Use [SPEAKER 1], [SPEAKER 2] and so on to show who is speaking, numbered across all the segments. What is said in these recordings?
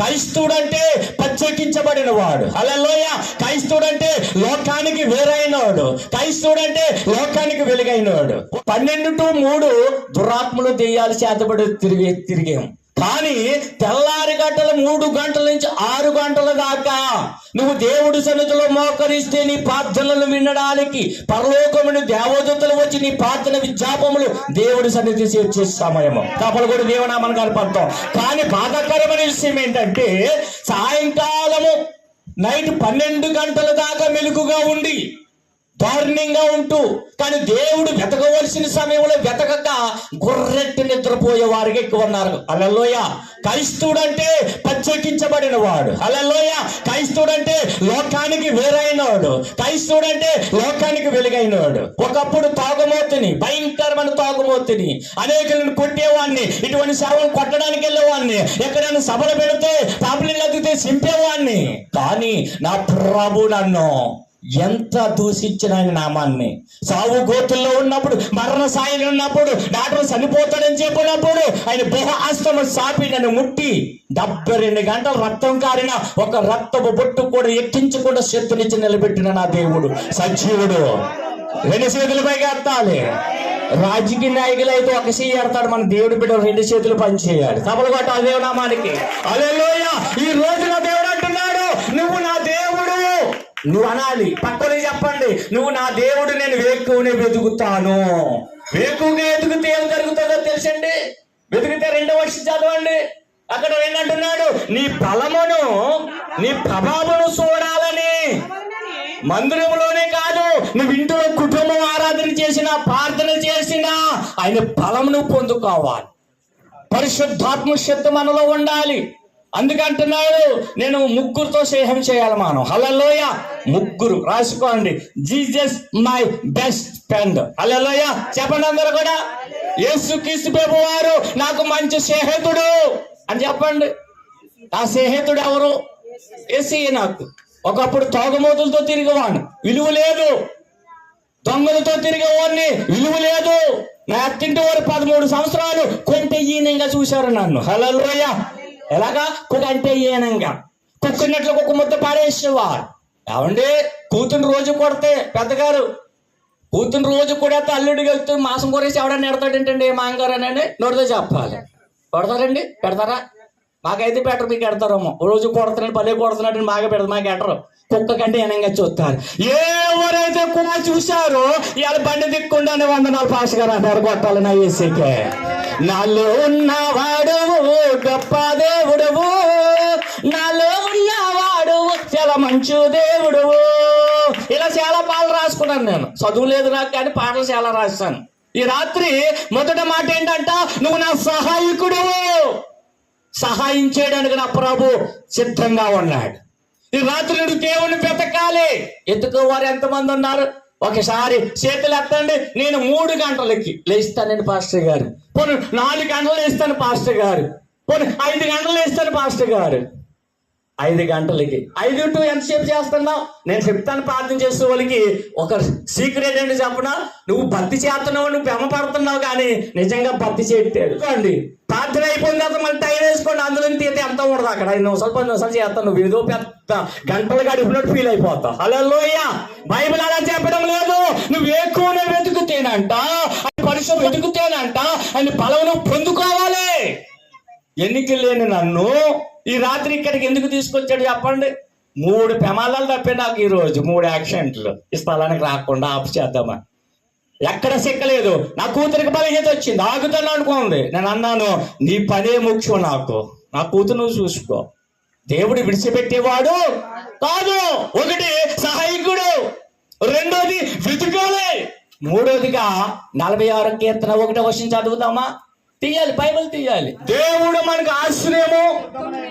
[SPEAKER 1] క్రైస్తవుడంటే ప్రత్యేకించబడిన వాడు అలలోయ క్రైస్తవుడు అంటే లోకానికి వేరైనవాడు. క్రైస్తవుడంటే లోకానికి వెలుగైనవాడు. పన్నెండు టు మూడు దురాత్మలు దెయ్యాలు చేతబడి తిరిగి తిరిగాం. కానీ తెల్లారి గంటల మూడు గంటల నుంచి ఆరు గంటల దాకా నువ్వు దేవుడి సన్నిధిలో మోకరిస్తే నీ ప్రార్థనలు వినడానికి పరలోకముని దేవదూతలు వచ్చి నీ ప్రార్థన విజ్ఞాపములు దేవుడి సన్నిధి చేర్చే సమయము. కపలు కూడా దేవనామని కనపడతాం కానీ బాధాకరమైన విషయం ఏంటంటే సాయంకాలము నైట్ పన్నెండు గంటల దాకా మెలుకుగా ఉండి దారుణంగా ఉంటూ కానీ దేవుడు వెతకవలసిన సమయంలో వెతకక గుర్రెట్టి నిద్రపోయే వారికి ఎక్కువ ఉన్నారు. అలలోయ క్రైస్తవుడంటే ప్రత్యేకించబడిన వాడు అలలోయ క్రైస్తవుడంటే లోకానికి వేరైనవాడు క్రైస్తవుడంటే లోకానికి వెలుగైనవాడు ఒకప్పుడు తాగుమోతుని భయంకరమైన తాగుమోతుని అనేకులను కొట్టేవాడిని ఇటువంటి సేవలు కొట్టడానికి వెళ్ళేవాడిని ఎక్కడైనా సభలు పెడితే పాపలు అద్దితే చింపేవాడిని. కానీ నా ప్రభు నన్ను ఎంత దూషించిన ఆయన నామాన్ని? సావు గోతుల్లో ఉన్నప్పుడు మరణ సాయిలు ఉన్నప్పుడు డాక్టర్ చనిపోతాడని చెప్పినప్పుడు ఆయన బహ సాపి నన్ను ముట్టి డెబ్బై రెండు గంటలు రక్తం కారిన ఒక రక్తపు బొట్టు కూడా ఎక్కించకుండా శత్రునిచ్చి నిలబెట్టిన నా దేవుడు. సజీవుడు. రెండు చేతులపై ఎత్తాలి. రాజకీయ నాయకులు అయితే ఒక చెయ్యి ఎడతాడు మన దేవుడి బిడ్డ రెండు చేతులు పనిచేయాలి తపలు కొట్టాలి దేవునామానికి అదే ఈ రోజు నా దేవుడు అంటున్నాడు నువ్వు నా దేవుడు నువ్వు అనాలి. పక్కనే చెప్పండి. నువ్వు నా దేవుడు నేను వేకువనే వెతుకుతాను. వేకువగా ఎదుగుతే ఏం జరుగుతుందో తెలుసండి? వెతికితే రెండో వర్షం చదవండి. అక్కడ ఏంటంటున్నాడు నీ బలమును నీ ప్రభావమును చూడాలని. మందిరంలోనే కాదు నువ్వు ఇంట్లో కుటుంబం ఆరాధన చేసిన ప్రార్థన చేసిన ఆయన బలమును పొందుకోవాలి. పరిశుద్ధాత్మ శక్తి మనలో ఉండాలి. అందుకంటున్నాడు నేను ముగ్గురుతో స్నేహం చేయాలి మనం హలలోయ ముగ్గురు. రాసుకోండి. Jesus my best friend. Hallelujah చెప్పండి అందరు కూడా. యేసు క్రీస్తు వారు నాకు మంచి స్నేహితుడు. అని చెప్పండి. ఆ స్నేహితుడు ఎవరు? ఏసీ నాకు. ఒకప్పుడు తోగమూతులతో తిరిగేవాడు. విలువ లేదు. దొంగలతో తిరిగేవాడిని. విలువ లేదు. నా అత్తింటి వారు పదమూడు సంవత్సరాలు కొంటే ఈనంగా చూశారు నన్ను. హలోయ ఎలాగా? కుక అంటే ఏనంగా కుక్కున్నట్లు కుక్క ముద్ద పాడేసేవారు ఏమండి? కూతురు రోజు కొడితే పెద్దగారు కూతురు రోజు కూడా అల్లుడికి వెళ్తూ మాసం కొరేసి ఎవడన్నా ఎడతాడేంటండి మాంగారు అని నోటితో చెప్పాలి. కొడతారండి? పెడతారా? మాకైతే పెట్టరు మీకు ఎడతారేమో. రోజు కొడుతున్నాడు భలే కొడుతున్నాడు బాగా పెడతారు మాకు ఎడరు. కుక్క కంటే ఎనంగా చూస్తారు. ఎవరైతే కుక్క చూశారో ఇవాళ బండి దిక్కుండానే వందనాలు పాస్ గారు అంటారు కొట్టాలి నా ఏసీకే. నాలో ఉన్నవాడు గొప్ప దేవుడువు నాలో ఉన్నవాడు చాలా మంచు దేవుడు. ఇలా చాలా పాటలు రాసుకున్నాను నేను. చదువు లేదు నాకు కానీ పాటలు చాలా రాస్తాను ఈ రాత్రి మొదట మాట ఏంటంట? నువ్వు నా సహాయకుడు. సహాయం చేయడానికి నా ప్రభు సిద్ధంగా ఉన్నాడు. ఈ రాత్రి నువ్వు దేవుని వెతకాలి. ఎత్తుకోవారు ఎంతమంది ఉన్నారు? ఒకసారి చేతులు ఎత్తండి నేను మూడు గంటలకి లేస్తానండి పాస్టర్ గారు. పోనీ నాలుగు గంటలు వేస్తాను పాస్టర్ గారు. పోనీ ఐదు గంటలు వేస్తాను పాస్టర్ గారు. ఐదు గంటలకి. ఐదు టు ఎంతసేపు చేస్తున్నావు? నేను చెప్తాను ప్రార్థన చేసే వాళ్ళకి ఒక సీక్రెట్ ఏంటి చెప్పనా? నువ్వు భక్తి చేస్తున్నావు నువ్వు బెమ్మ పడుతున్నావు కానీ నిజంగా భక్తి చేయట్లేదు. అండి ప్రార్థన అయిపోయిన తర్వాత మళ్ళీ టైం వేసుకోండి. అందులో తీస్తే ఎంత ఉండదు అక్కడ. ఐదు నిమిషాలు పది నిమిషాలు చేస్తాను. నువ్వు ఏదో పెద్ద గంటలు గడిపినట్టు ఫీల్ అయిపోతావు. హలో బైబిల్ అలా చెప్పడం లేదు. నువ్వు ఎక్కువ వెతుకుతేనంట పరిశ్రమ వెతుకుతేనంట అని బలమును పొందుకోవాలి. ఎన్నిక లేని నన్ను ఈ రాత్రి ఇక్కడికి ఎందుకు తీసుకొచ్చాడు చెప్పండి? మూడు ప్రమాదాలు తప్పే నాకు ఈరోజు మూడు యాక్సిడెంట్లు. ఈ స్థలానికి రాకుండా ఆపు చేద్దామా? ఎక్కడ సిక్కలేదు. నా కూతురికి బలహీత వచ్చింది. ఆగుతాను అనుకోండి నేను అన్నాను నీ పనే ముఖ్యం నాకు. నా కూతురు నువ్వు చూసుకో. దేవుడు విడిచిపెట్టేవాడు కాదు. ఒకటి సహాయకుడు. రెండోది వెతుకోలే. మూడోదిగా నలభై ఆరు కీర్తన ఒకటి వర్షం చదువుతామా తీయాలి బైబిల్ తీయాలి. దేవుడు మనకు ఆశ్రయము.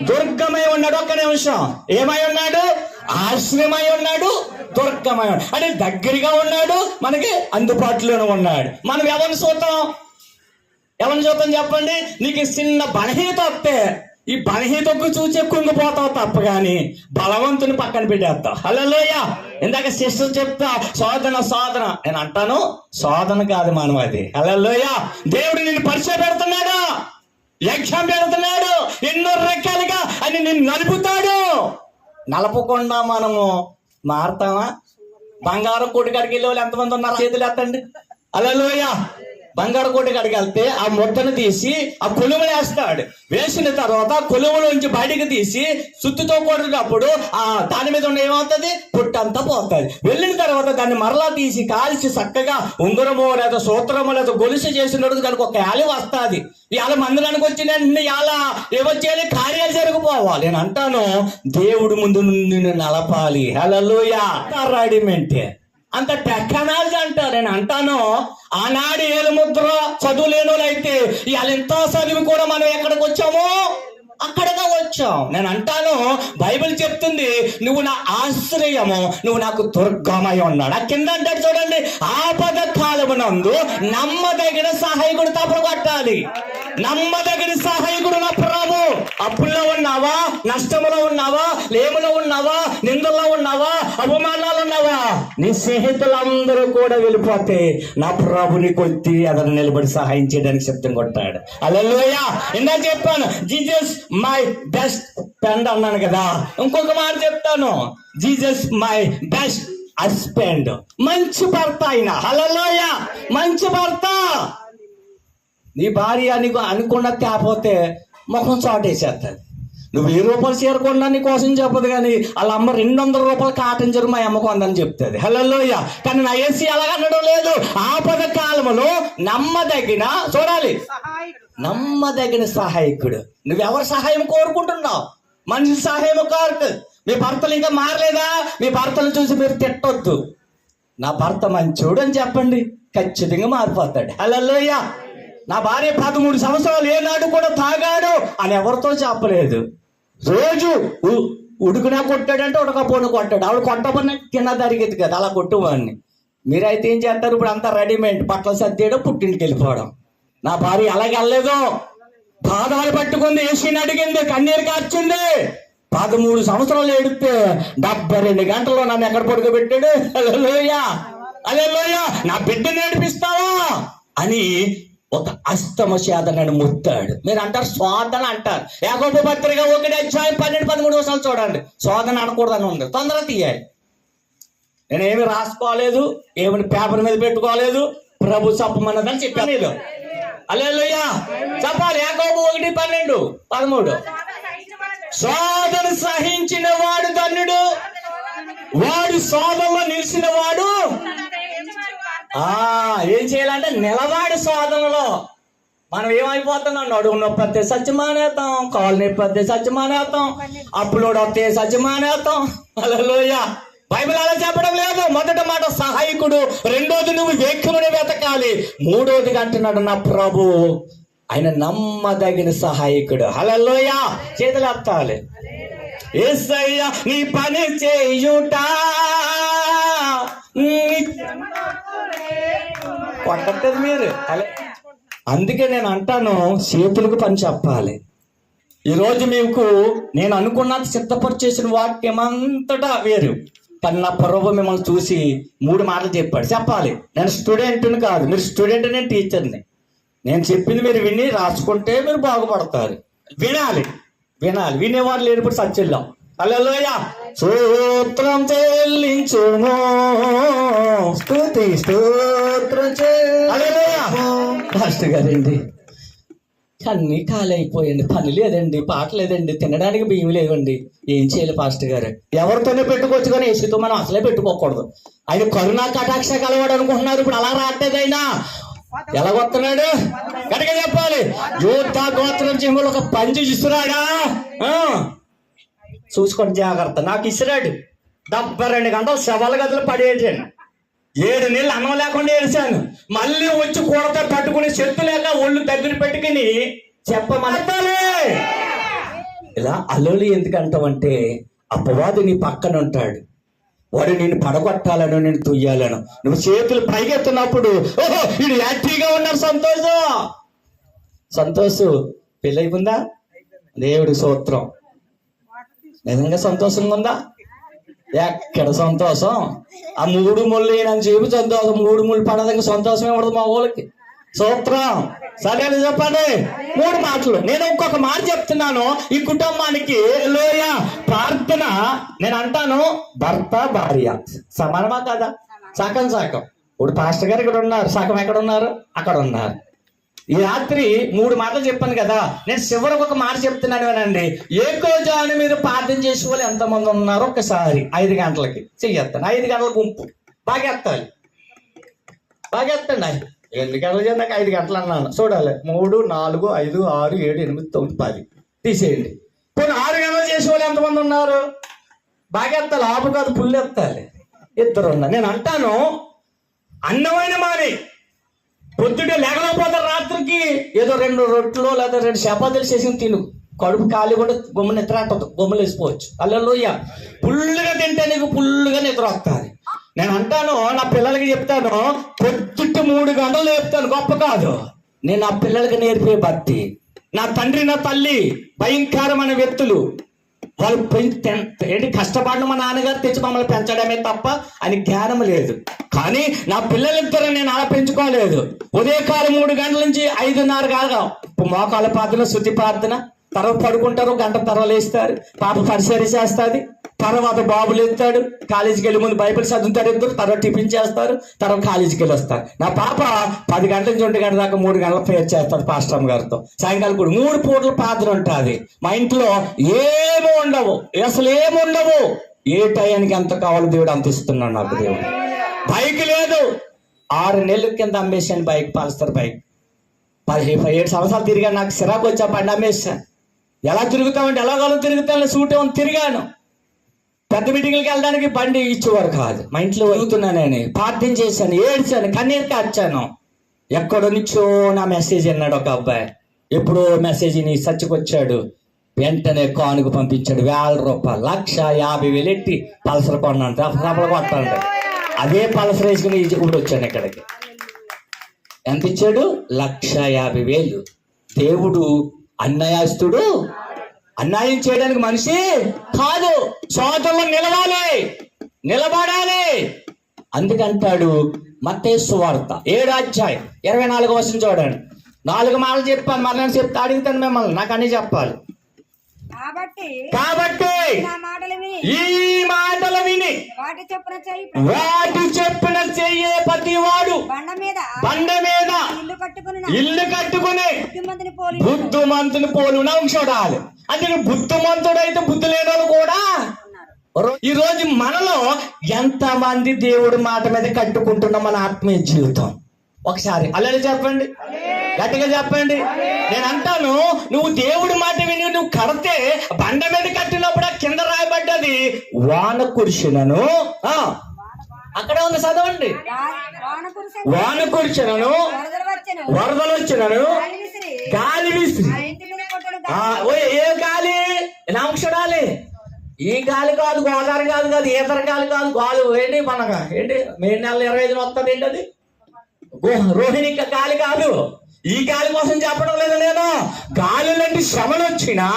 [SPEAKER 1] దుర్గమై ఉన్నాడు ఒక్క నిమిషం. ఏమై ఉన్నాడు? ఆశ్రయమై ఉన్నాడు దుర్గమై ఉన్నాడు. అంటే దగ్గరగా ఉన్నాడు మనకి అందుబాటులోనే ఉన్నాడు. మనం ఎవరిని చూద్దాం ఎవరిని చూద్దాం చెప్పండి? నీకు చిన్న బలహీనత వస్తే ఈ బలహీనతకు చూసే కుంగిపోతావు తప్ప కానీ బలవంతుని పక్కన పెట్టేస్తావు హలోయ ఇందాక సిస్టర్ చెప్తా శోధన శోధన నేను అంటాను శోధన కాదు మనం అది. హలోయ దేవుడు నిన్ను పరిచయ పెడుతున్నాడు లక్ష్యం పెడుతున్నాడు ఎన్నో రకాలుగా అని నిన్ను నలుపుతాడు. నలపకుండా మనము మారుతామా? బంగారం కోటి కాడికి వెళ్ళే వాళ్ళు ఎంతమంది ఉన్నారు? చేతులు ఎత్తండి. అలలోయ బంగారు కోట కాడికి వెళ్తే ఆ ముద్దను తీసి ఆ కొలువులు వేస్తాడు. వేసిన తర్వాత కొలువులోంచి బయటికి తీసి సుత్తుతో కొట్టినప్పుడు ఆ దాని మీద ఉన్న ఏమవుతుంది? పుట్టంతా పోతుంది వెళ్ళిన తర్వాత దాన్ని మరలా తీసి కాల్చి చక్కగా ఉంగరమో లేదా సూత్రమో లేదా గొలుసు చేసినప్పుడు దానికి ఒక యాలి వస్తుంది. ఇవాళ మందిరానికి వచ్చిన వెంటనే ఇవాళ ఏమొచ్చేయాలి కార్యాలు జరిగిపోవాలి నేను అంటాను దేవుడు ముందు నిన్ను నలపాలి హలోయ రెడీమెంటే అంత టెక్నాలజీ అంటారు. నేను అంటాను ఆనాడు ఏలు ముద్ర చదువు అయితే ఇవాళ ఎంత చదివి కూడా మనం ఎక్కడికి వచ్చామో? అక్కడగా వచ్చాం. నేను అంటాను బైబిల్ చెప్తుంది నువ్వు నా ఆశ్రయము నువ్వు నాకు దుర్గమై ఉన్నాడు. ఆ కింద అంటాడు చూడండి ఆపద కాలమునందు నమ్మదగిన సహాయకుడు తప్పుడు కట్టాలి. నమ్మదగిన సహాయకుడు నా ప్రభు. అప్పుల్లో ఉన్నావా? నష్టములో ఉన్నావా? లేములో ఉన్నావా? నిందల్లో ఉన్నావా? అవమానాలు ఉన్నావా? నీ స్నేహితులందరూ కూడా వెళ్ళిపోతే నా ప్రభుని కొట్టి అతను నిలబడి సహాయం చేయడానికి శబ్దం కొట్టాడు అలలోయ ఇందా చెప్పాను జీజస్ మై బెస్ట్ ఫ్రెండ్ అన్నాను కదా. ఇంకొక మాట చెప్తాను జీజస్ మై బెస్ట్ హస్బెండ్. మంచి భర్త ఆయన. హలలోయ మంచి భర్త. నీ భార్య నీకు అనుకున్న తేపోతే ముఖం చాటేసేస్తుంది నువ్వు వెయ్యి రూపాయలు చేరకుండా నీ కోసం చెప్పదు కానీ వాళ్ళ అమ్మ రెండు వందల రూపాయలు కాటన్ జరు మా అమ్మకు అందని చెప్తుంది. హలోయ కానీ నా ఏసీ అలాగనడం లేదు. ఆపద కాలంలో నమ్మదగిన చూడాలి. నమ్మదగిన సహాయకుడు. నువ్వెవరి సహాయం కోరుకుంటున్నావు? మనిషి సహాయం కోరుకు. మీ భర్తలు ఇంకా మారలేదా? మీ భర్తలు చూసి మీరు తిట్టొద్దు. నా భర్త మంచోడు అని చెప్పండి. ఖచ్చితంగా మారిపోతాడు. హలోయ నా భార్య పదమూడు సంవత్సరాలు ఏనాడు కూడా తాగాడు అని ఎవరితో చెప్పలేదు. రోజు ఉ- ఉడుకునా కొట్టాడంటే ఉడకపోను కొట్టాడు. ఆవిడ కొట్టబడిన కింద జరిగేది కదా అలా కొట్టువాడిని. మీరైతే ఏం చేస్తారు? ఇప్పుడు అంతా రెడీమేడ్ బట్టలు సర్దేయడం పుట్టింటికి వెళ్ళిపోవడం. నా భార్య అలాగే వెళ్ళలేదు. పాదాలు పట్టుకుంది ఏసీని అడిగింది కన్నీరు కార్చింది. పదమూడు సంవత్సరాలు ఏడితే డెబ్బై రెండు గంటల్లో నన్ను ఎక్కడ పడుకోబెట్టాడు? అదే లోయ నా బిడ్డ నేర్పిస్తావా అని ఒక అస్తమ శాతనని ముత్తాడు. మీరు అంటారు శోధన అంటారు. యాకోబు పత్రిక ఒకటి అధ్యాయం పన్నెండు పదమూడు వర్షాలు చూడండి. శోధన అనకూడదని ఉంది. తొందరగా తీయాలి. నేను ఏమి రాసుకోలేదు ఏమి పేపర్ మీద పెట్టుకోలేదు ప్రభు చెప్పమన్నదని చెప్పాను నేను అల్లెలుయ్య చెప్పాలి యాకోబు ఒకటి పన్నెండు పదమూడు. శోధన సహించిన వాడు ధన్యుడు. వాడు శోధనలో నిలిచిన వాడు ఆ ఏం చేయాలంటే నిలవాడి శోధనలో మనం ఏమైపోతున్నాం? నడుము నొప్పి వస్తే సత్యమానేస్తాం కాలు నొప్పి వస్తే సత్యమానేస్తాం అప్పులోడు వస్తే సత్యమానేస్తాం అలలోయ బైబిల్ అలా చెప్పడం లేదు. మొదట మాట సహాయకుడు రెండోది నువ్వు వ్యక్తులని వెతకాలి. మూడోది అంటున్నాడు నా ప్రభు. ఆయన నమ్మదగిన సహాయకుడు. హలలోయ చేతులు ఎత్తాలి నీ పని చేయుట. నీ- మీరు. అందుకే నేను అంటాను చేతులకు పని చెప్పాలి. ఈరోజు మీకు నేను అనుకున్నది సిద్ధపరిచేసిన వాక్యం అంతటా వేరు. తన నా మిమ్మల్ని చూసి మూడు మాటలు చెప్పాడు. చెప్పాలి. నేను స్టూడెంట్ని కాదు. మీరు స్టూడెంట్ నేను టీచర్ని. నేను చెప్పింది మీరు విని రాసుకుంటే మీరు బాగుపడతారు. వినాలి. వినాలి. వినేవారు లేనిప్పుడు సత్యంలో. అల్లలోయ సూత్రం చెల్లించును స్థూ స్తోత్రం పాస్టర్ గారండి అన్ని ఖాళీ అయిపోయండి పని లేదండి పాట లేదండి తినడానికి బియ్యం లేవండి. ఏం చేయాలి పాస్టర్ గారు? ఎవరితోనే పెట్టుకోవచ్చు కానీ ఏసీతో మనం అసలే పెట్టుకోకూడదు. ఆయన కరుణా కటాక్ష కలవాడు అనుకుంటున్నారు ఇప్పుడు అలా రావట్లేదు అయినా ఎలా వస్తున్నాడు గట్టిగా చెప్పాలి. యూత గోత్రం సింహులు ఒక పంచి ఇస్తున్నాడా. చూసుకోండి జాగ్రత్త. నాకు ఇసిరాడు. డెబ్బై రెండు గంటలు శవాల గదులు పడేసాను ఏడు నెలలు అన్నం లేకుండా ఏడిశాను మళ్ళీ వచ్చి కూడత పట్టుకుని చెట్టు లేక ఒళ్ళు దగ్గర పెట్టుకుని చెప్పమని ఇలా అల్లులు ఎందుకంటావంటే అపవాది నీ పక్కన ఉంటాడు. వాడు నేను పడగొట్టాలను నేను తుయ్యాలను. నువ్వు చేతులు పైకెత్తున్నప్పుడు ఓహో ఇది యాక్టివ్గా ఉన్నారు సంతోషం. సంతోష్ పెళ్ళైపోయిందా దేవుడి సూత్రం. నిజంగా సంతోషంగా ఉందా? ఎక్కడ సంతోషం? ఆ మూడు ముళ్ళు అని చెప్పి సంతోషం. మూడు ముళ్ళు పడదానికి సంతోషం ఏమడదు మా ఊళ్ళకి. సూత్రం. సరే చెప్పండి. మూడు మాటలు. నేను ఇంకొక మాట చెప్తున్నాను. ఈ కుటుంబానికి లోయ ప్రార్థన. నేను అంటాను భర్త భార్య. సమానమా కదా? సగం సగం. ఇప్పుడు పాస్టర్ గారు ఇక్కడ ఉన్నారు. సగం ఎక్కడ ఉన్నారు? అక్కడ ఉన్నారు. ఈ రాత్రి మూడు మాటలు చెప్పాను కదా నేను చివరికి ఒక మాట చెప్తున్నాను వినండి. ఏకో జాను మీరు ప్రార్థన చేసే వాళ్ళు ఎంతమంది ఉన్నారు ఒకసారి ఐదు గంటలకి. చెయ్యేస్తాను. ఐదు గంటల గుంపు బాగా ఎత్తాలి బాగా ఎన్ని గంటలు చేయండి? ఐదు గంటలు అన్నాను. చూడాలి. మూడు నాలుగు ఐదు ఆరు ఏడు ఎనిమిది తొమ్మిది పది. తీసేయండి. పోనీ ఆరు గంటలు చేసే వాళ్ళు ఎంతమంది ఉన్నారు? బాగా ఎత్తాలి ఆపు కాదు పుల్లెత్తాలి ఇద్దరు ఉన్నారు. నేను అంటాను అన్నమైన మాని. పొద్దుటే లేకపోతే రాత్రికి ఏదో రెండు రొట్టెలు లేదా రెండు చపాతీలు చేసి తిను. కడుపు ఖాళీ కూడా గుమ్మ నిద్ర అంటదు. గుమ్మలు వేసుకోవచ్చు అల్లెలోయ. ఫుల్గా తింటే నీకు ఫుల్గా నిద్ర వస్తుంది. నేను అంటాను నా పిల్లలకి చెప్తాను పొద్దుట్టు మూడు గంటలు చెప్తాను గొప్ప కాదు. నేను నా పిల్లలకి నేర్పే భక్తి. నా తండ్రి నా తల్లి భయంకరమైన వ్యక్తులు. వాళ్ళు పెంచి ఏంటి కష్టపడిన మా నాన్నగారు తెచ్చి మమ్మల్ని పెంచడమే తప్ప అని జ్ఞానం లేదు. కానీ నా పిల్లలిద్దరు నేను అలా పెంచుకోలేదు. ఉదయకాలం మూడు గంటల నుంచి ఐదున్నర కాగా మోకాల ప్రార్థన శుద్ధి ప్రార్థన. తర్వాత పడుకుంటారు గంట తర్వాత లేస్తారు. పాప పరిసరి చేస్తుంది. తర్వాత బాబులు ఎత్తాడు కాలేజీకి వెళ్ళి ముందు బైబిల్ చదువుతారు ఇద్దరు తర్వాత టిఫిన్ చేస్తారు తర్వాత కాలేజీకి వెళ్ళి వస్తారు నా పాప పది గంటల నుంచి ఒంటి గంట దాకా మూడు గంటల ప్రేయర్ చేస్తారు పాస్టమ్ గారితో. సాయంకాలం కూడా మూడు పూటల పాత్ర ఉంటుంది. మా ఇంట్లో ఏమి ఉండవు అసలు ఏమి ఉండవు. ఏ టయానికి ఎంత కావాలో దేవుడు అంత ఇస్తున్నాడు నాకు దేవుడు. బైక్ లేదు. ఆరు నెలల కింద అమ్మేసాను బైక్ పల్సర్ బైక్. పదిహేను ఏడు సంవత్సరాలు తిరిగాను నాకు సిరాకు వచ్చా బండి అమ్మేసాను ఎలా తిరుగుతామంటే ఎలాగోలో తిరుగుతాను సూట్ ఏమో తిరిగాను. పెద్ద మీటింగ్లకి వెళ్ళడానికి బండి ఇచ్చేవారు కాదు. మా ఇంట్లో వెళ్తున్నానని ప్రార్థన చేశాను ఏడ్చాను కన్నీరు కార్చాను ఎక్కడో నుంచో నా మెసేజ్ అన్నాడు ఒక అబ్బాయి. ఎప్పుడో మెసేజ్ని సచ్చికొచ్చాడు వెంటనే కానుక పంపించాడు. వేల రూపాయలు లక్ష యాభై వేలు ఎట్టి పలసలు కొన్నాను. రఫలు కొట్టాడు అదే పలసలు వేసుకుని ఇప్పుడు వచ్చాను ఇక్కడికి. ఎంత ఇచ్చాడు? లక్ష యాభై వేలు. దేవుడు అన్నయాస్తుడు అన్యాయం చేయడానికి మనిషి కాదు. సోదరులు నిలవాలి నిలబడాలి. అందుకంటాడు మత్తేసు వార్త. ఏడు అధ్యాయం ఇరవై నాలుగు వర్షం చూడండి. నాలుగు మాటలు చెప్పాను మరణ చెప్తే అడుగుతాను మిమ్మల్ని. నాకు అన్ని చెప్పాలి.
[SPEAKER 2] కాబట్టి
[SPEAKER 1] కాబట్టి
[SPEAKER 2] నా మాటలు విని
[SPEAKER 1] ఈ మాటలు విని
[SPEAKER 2] వాటి చొప్పున చెయ్యి
[SPEAKER 1] వాటి చెప్పిన చెయ్యే ప్రతివాడు
[SPEAKER 2] బండ మీద
[SPEAKER 1] బండ మీద
[SPEAKER 2] ఇల్లు కట్టుకుని
[SPEAKER 1] ఇల్లు కట్టుకుని
[SPEAKER 2] బుద్ధిమంతుని పోలి
[SPEAKER 1] బుద్ధిమంతుని పోలునా చూడాలి అంటే నువ్వు బుద్ధిమంతుడు అయితే బుద్ధి లేనోడు కూడా. ఈ రోజు మనలో ఎంత మంది దేవుడి మాట మీద కట్టుకుంటున్నాం మన ఆత్మీయ జీవితం? ఒకసారి అల్లెలు చెప్పండి. గట్టిగా చెప్పండి. నేను అంటాను నువ్వు దేవుడి మాట విని నువ్వు కడితే బండ మీద కట్టినప్పుడు కింద రాయబడ్డది వాన కురిసినను. ఆ, అక్కడే ఉంది చదవండి.
[SPEAKER 2] వాన
[SPEAKER 1] కురిచినను
[SPEAKER 2] వరదలు
[SPEAKER 1] వచ్చినను
[SPEAKER 2] గాలి విసిరి.
[SPEAKER 1] ఏ గాలి? నాంక్షడాలి ఈ గాలి కాదు గోదావరి కాదు కాదు ఈతర గాలి కాదు గాలి ఏంటి మనగా? ఏంటి? మే నెల ఇరవై ఐదు వస్తుంది ఏంటి అది రోహిణి గాలి కాదు. ఈ గాలి కోసం చెప్పడం లేదు నేను గాలి లాంటి శ్రమలు వచ్చినా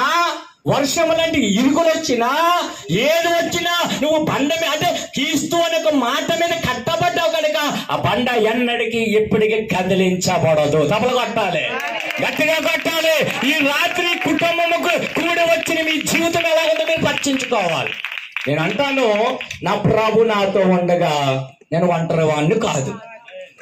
[SPEAKER 1] వర్షం లాంటి ఇరుకులు వచ్చినా ఏది వచ్చినా నువ్వు బండ మీద అంటే క్రీస్తు అనే ఒక మాట మీద కట్టబడ్డావు కనుక ఆ బండ ఎన్నడికి ఎప్పటికీ కదిలించబడదు. తపలు కొట్టాలి. గట్టిగా కొట్టాలి. ఈ రాత్రి కుటుంబముకు కూడి వచ్చిన మీ జీవితం ఎలా ఉందో మీరు పరీక్షించుకోవాలి. నేను అంటాను నా ప్రభు నాతో ఉండగా నేను ఒంటరి వాడిని కాదు.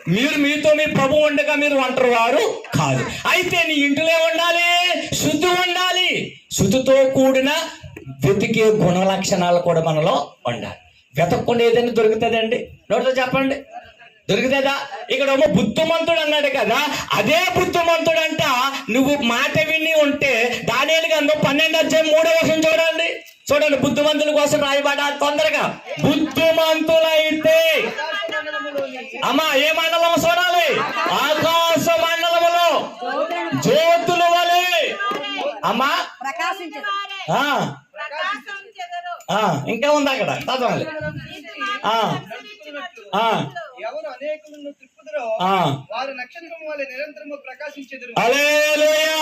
[SPEAKER 1] మీరు మీతో మీ ప్రభు ఉండగా మీరు ఒంటరి వారు కాదు. అయితే నీ ఇంటిలో ఉండాలి శుద్ధి ఉండాలి. శుద్ధితో కూడిన వెతికే గుణ లక్షణాలు కూడా మనలో ఉండాలి. వెతకుండా ఏదైనా దొరుకుతుందండి? నోటితో చెప్పండి. దొరుకుతుందా? ఇక్కడ ఒక బుద్ధిమంతుడు అన్నాడు కదా అదే బుద్ధిమంతుడు అంట నువ్వు మాట విని ఉంటే దానిని గంధం పన్నెండు అధ్యాయం మూడో వర్షం చూడండి. చూడండి బుద్ధిమంతుల కోసం రాయబడాలి తొందరగా. బుద్ధిమంతులైతే అమ్మా ఏ మండలం చూడాలి? ఆకాశ మండలములో. జ్యోతుల వలె. అమ్మా.
[SPEAKER 2] ప్రకాశించదు
[SPEAKER 1] ఆ, ఆ, ఇంకా ఉంది అక్కడ? చదవాలి ఆ, ఆ,
[SPEAKER 3] ఎవరు అనేకులను త్రిప్పుదరో
[SPEAKER 1] ఆ.
[SPEAKER 3] వారు నక్షత్రం వల్ల నిరంతరము ప్రకాశించెదరు.
[SPEAKER 1] హల్లెలూయా.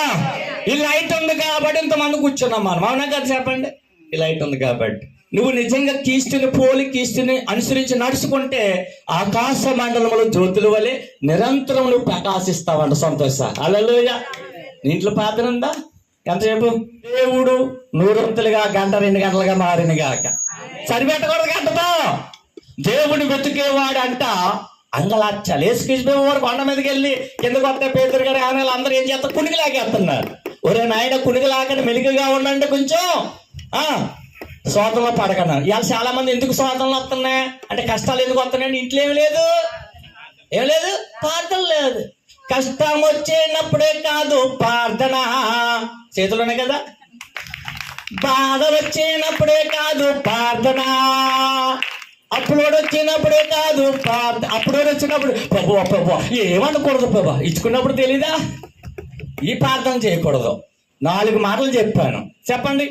[SPEAKER 1] ఈ లైట్ ఉంది కాబట్టి ఇంతమంది కూర్చున్నాం మనం. అవునా కదా చెప్పండి? ఈ లైట్ ఉంది కాబట్టి. నువ్వు నిజంగా కీస్తుని పోలి కీస్తుని అనుసరించి నడుచుకుంటే ఆకాశ మండలంలో జ్యోతుల వలె నిరంతరం నువ్వు ప్రకాశిస్తావంట సంతోష. అలలోయ ఇంట్లో పాత్ర ఉందా? ఎంతసేపు దేవుడు నూరంతులుగా గంట రెండు గంటలుగా మారిన గాక. సరిపెట్టకూడదు గంటతో. దేవుని వెతికేవాడు అంట అంగలార్చాలి. ఏసుకృష్ణ వారు కొండ మీదకి వెళ్ళి కిందకు వస్తే పేదరు గారు ఆనలు అందరూ ఏం చేస్తారు? కునిగిలాగేస్తున్నారు ఒరే నాయన కునిగిలాగని మెలుగుగా ఉండండి కొంచెం. ఆ పడకన్నారు ఇవాళ చాలా మంది ఎందుకు సోతంలో వస్తున్నాయి? అంటే కష్టాలు ఎందుకు వస్తున్నాయి? ఇంట్లో ఏమి లేదు. ఏం లేదు? ప్రార్థన లేదు. కష్టం వచ్చేటప్పుడే కాదు ప్రార్థన. చేతులునే కదా? బాధ వచ్చినప్పుడే కాదు ప్రార్థన. అప్లోడ్ వచ్చినప్పుడే కాదు ప్రార్థన అప్లోడ్ వచ్చినప్పుడు ప్రభు ప్రభు ఏమనకూడదు ప్రభా? ఇచ్చుకున్నప్పుడు తెలీదా? ఈ ప్రార్థన చేయకూడదు. నాలుగు మాటలు చెప్పాను. చెప్పండి.